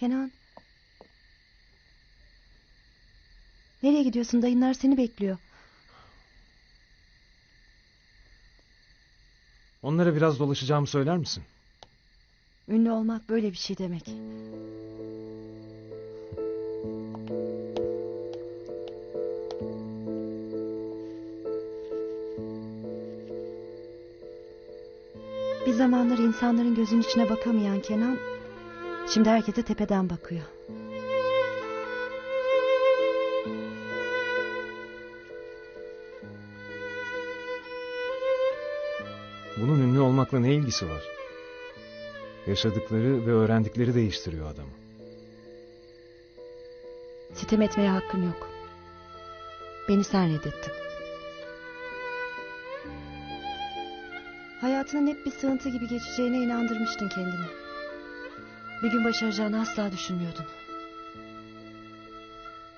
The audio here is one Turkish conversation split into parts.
Kenan. Nereye gidiyorsun? Dayınlar seni bekliyor. Onlara biraz dolaşacağımı söyler misin? Ünlü olmak böyle bir şey demek. Bir zamanlar insanların gözünün içine bakamayan Kenan... ...şimdi herkese tepeden bakıyor. Bunun ünlü olmakla ne ilgisi var? Yaşadıkları ve öğrendikleri değiştiriyor adamı. Sitem etmeye hakkın yok. Beni sen reddettin. Hayatının hep bir sığıntı gibi geçeceğine inandırmıştın kendini. Bir gün başaracağını asla düşünmüyordun.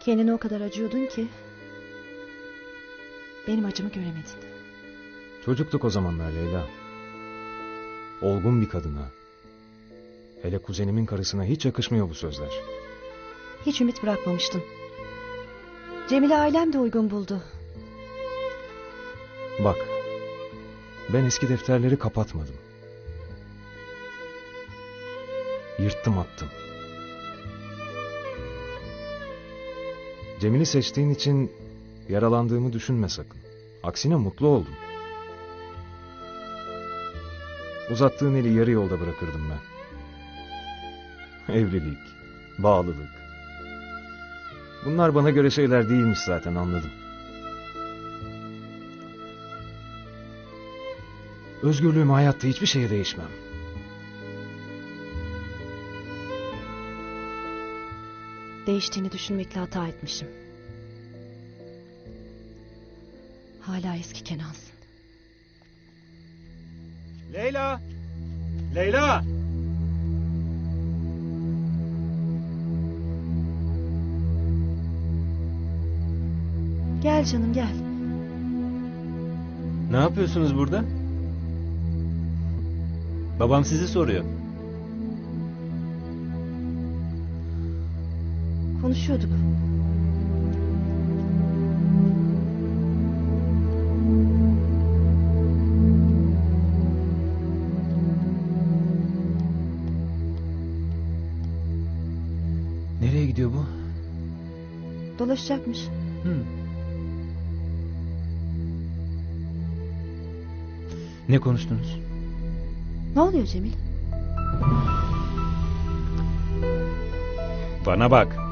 Kendine o kadar acıyordun ki... ...benim acımı göremedin. Çocuktuk o zamanlar Leyla. Olgun bir kadına. Hele kuzenimin karısına hiç yakışmıyor bu sözler. Hiç ümit bırakmamıştın. Cemile ailem de uygun buldu. Bak, ben eski defterleri kapatmadım. Yırttım attım. Cemil'i seçtiğin için yaralandığımı düşünme sakın. Aksine mutlu oldum. Uzattığın eli yarı yolda bırakırdım ben. Evlilik, bağlılık. Bunlar bana göre şeyler değilmiş zaten anladım. Özgürlüğümü hayatta hiçbir şeye değişmem. Değiştiğini düşünmekle hata etmişim. Hala eski Kenan'sın. Leyla! Leyla! Gel canım gel. Ne yapıyorsunuz burada? Babam sizi soruyor. Konuşuyorduk. Nereye gidiyor bu? Dolaşacakmış. Hı. Ne konuştunuz? Ne oluyor Cemil? Bana bak.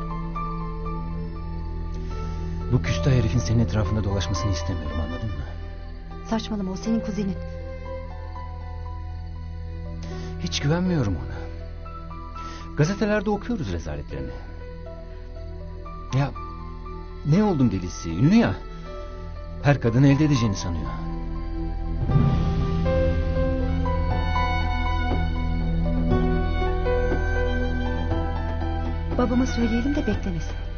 Bu küstah herifin senin etrafında dolaşmasını istemiyorum anladın mı? Saçmalama o senin kuzenin. Hiç güvenmiyorum ona. Gazetelerde okuyoruz rezaletlerini. Ya ne oldum delisi ünlü ya. Her kadın elde edeceğini sanıyor. Babama söyleyelim de beklemesin.